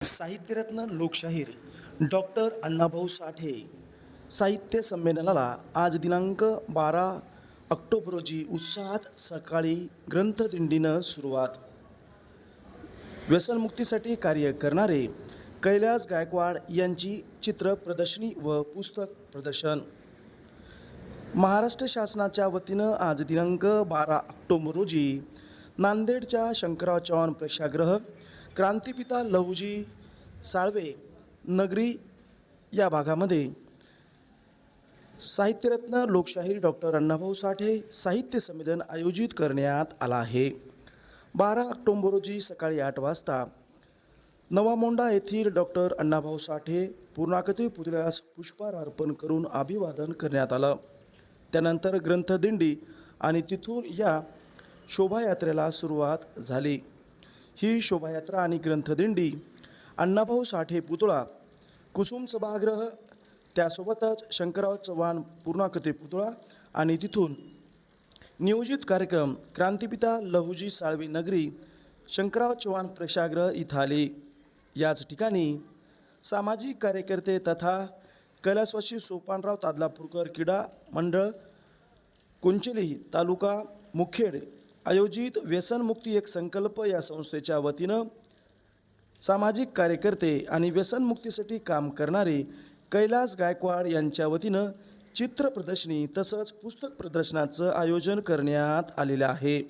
साहित्यरत्न लोकशाहीर डॉक्टर अण्णाभाऊ साठे साहित्य संमेलनाला आज दिनांक बारा ऑक्टोबर रोजी उत्साहात सकाळी ग्रंथदिंडीनं सुरुवात. व्यसनमुक्तीसाठी कार्य करणारे कैलास गायकवाड यांची चित्र प्रदर्शनी व पुस्तक प्रदर्शन. महाराष्ट्र शासनाच्या वतीनं आज दिनांक बारा ऑक्टोबर रोजी नांदेडच्या शंकरराव चव्हाण प्रेक्षागृह क्रांतिपिता लहुजी साळवे नगरी या भागामध्ये. साहित्यरत्न लोकशाहीर डॉक्टर अण्णाभाऊ साठे साहित्य संमेलन आयोजित करण्यात आला आहे. बारा ऑक्टोंबर रोजी सकाळी आठ वाजता नवामोंडा येथील डॉक्टर अण्णाभाऊ साठे पूर्णाकृती पुतळ्यास पुष्पहार अर्पण करून अभिवादन करण्यात आलं. त्यानंतर ग्रंथदिंडी आणि तिथून या शोभायात्रेला सुरुवात झाली. ही शोभायात्रा आणि ग्रंथदिंडी अण्णाभाऊ साठे पुतळा कुसुम सभागृह त्यासोबतच शंकरराव चव्हाण पूर्णाकृती पुतळा आणि तिथून नियोजित कार्यक्रम क्रांतिपिता लहुजी साळवी नगरी शंकरराव चव्हाण प्रेक्षागृह इथं आले. याच ठिकाणी सामाजिक कार्यकर्ते तथा कैलासवासी सोपानराव तादलापूरकर क्रीडा मंडळ कुंचली तालुका मुखेड आयोजित व्यसनमुक्ती एक संकल्प या संस्थेच्या वतीनं सामाजिक कार्यकर्ते आणि व्यसनमुक्तीसाठी काम करणारे कैलास गायकवाड यांच्या वतीनं चित्र प्रदर्शनी तसंच पुस्तक प्रदर्शनाचं आयोजन करण्यात आलेलं आहे.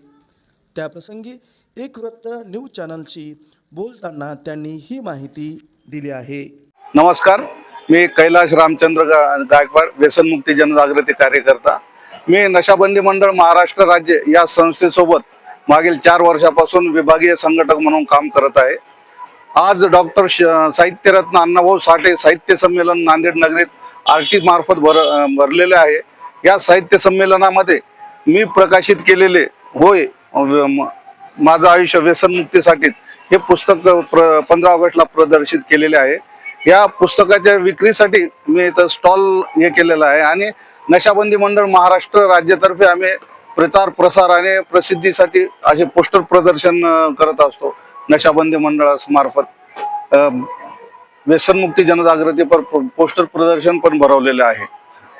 त्याप्रसंगी एक वृत्त न्यूज चॅनलशी बोलताना त्यांनी ही माहिती दिली आहे. नमस्कार मी कैलाश रामचंद्र गायकवाड व्यसनमुक्ती जनजागृती कार्यकर्ता. मी नशाबंदी मंडळ महाराष्ट्र राज्य या संस्थेसोबत मागील चार वर्षापासून विभागीय संघटक म्हणून काम करत आहे. आज डॉक्टर साहित्यरत्न अण्णाभाऊ साठे साहित्य संमेलन नांदेड नगरीत आर टी मार्फत भर भरलेले आहे. या साहित्य संमेलनामध्ये मी प्रकाशित केलेले होय म- माझं आयुष्य व्यसनमुक्तीसाठीच हे पुस्तक प्र पंधरा ऑगस्टला प्रदर्शित केलेले आहे. या पुस्तकाच्या विक्रीसाठी मी इथं स्टॉल हे केलेला आहे आणि नशाबंदी मंडळ महाराष्ट्र राज्यातर्फे आम्ही प्रचार प्रसार आणि प्रसिद्धीसाठी असे पोस्टर प्रदर्शन करत असतो. नशाबंदी मंडळामार्फत व्यसनमुक्ती जनजागृती पर पोस्टर प्रदर्शन पण भरवलेले आहे.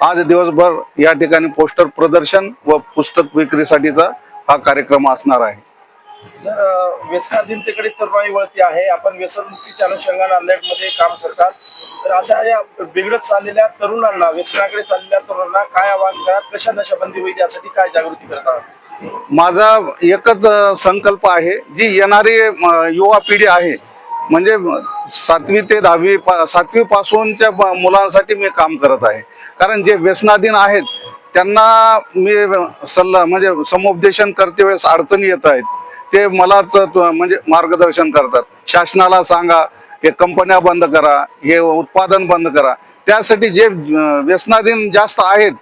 आज दिवसभर या ठिकाणी पोस्टर प्रदर्शन व पुस्तक विक्रीसाठीचा हा कार्यक्रम असणार आहे. सर व्यसनाधीनतेकडे तरुणाई वळती आहे. आपण व्यसनमुक्तीच्या अनुषंगाने नांदेडमध्ये काम करतात. तर अशा या बिघडत चाललेल्या तरुणांना व्यसनाकडे चाललेल्या तरुणांना काय आवाहन करा कशा नशाबंदी होईल? यासाठी काय जागृती करतात माझा एकच संकल्प आहे जी येणारी युवा पिढी आहे म्हणजे सातवी ते दहावी पा- सातवी पासूनच्या मुलांसाठी मी काम करत आहे. कारण जे व्यसनाधीन आहेत त्यांना मी सल्ला म्हणजे समुपदेशन करते वेळेस अडचणी येत आहेत. ते मलाच त- म्हणजे मार्गदर्शन करतात. शासनाला सांगा हे कंपन्या बंद करा हे उत्पादन बंद करा. त्यासाठी जे व्यसनाधीन जास्त आहेत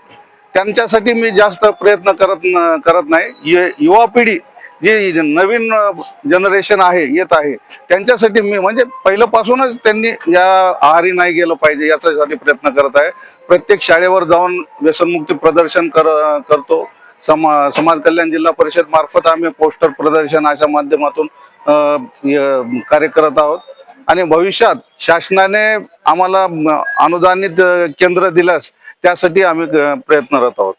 त्यांच्यासाठी मी जास्त प्रयत्न करत न- करत नाही. ये- युवा पिढी जी नवीन जनरेशन आहे येत आहे त्यांच्यासाठी मी म्हणजे पहिल्यापासूनच त्यांनी या आहारी नाही गेलं पाहिजे याच्यासाठी प्रयत्न करत आहे. प्रत्येक शाळेवर जाऊन व्यसनमुक्ती प्रदर्शन कर करतो. समा समाज कल्याण जिल्हा परिषद मार्फत आम्ही पोस्टर प्रदर्शन अशा माध्यमातून कार्य करत आहोत. आणि भविष्यात शासनाने आम्हाला अनुदानित केंद्र दिल्यास त्यासाठी आम्ही प्रयत्नरत आहोत.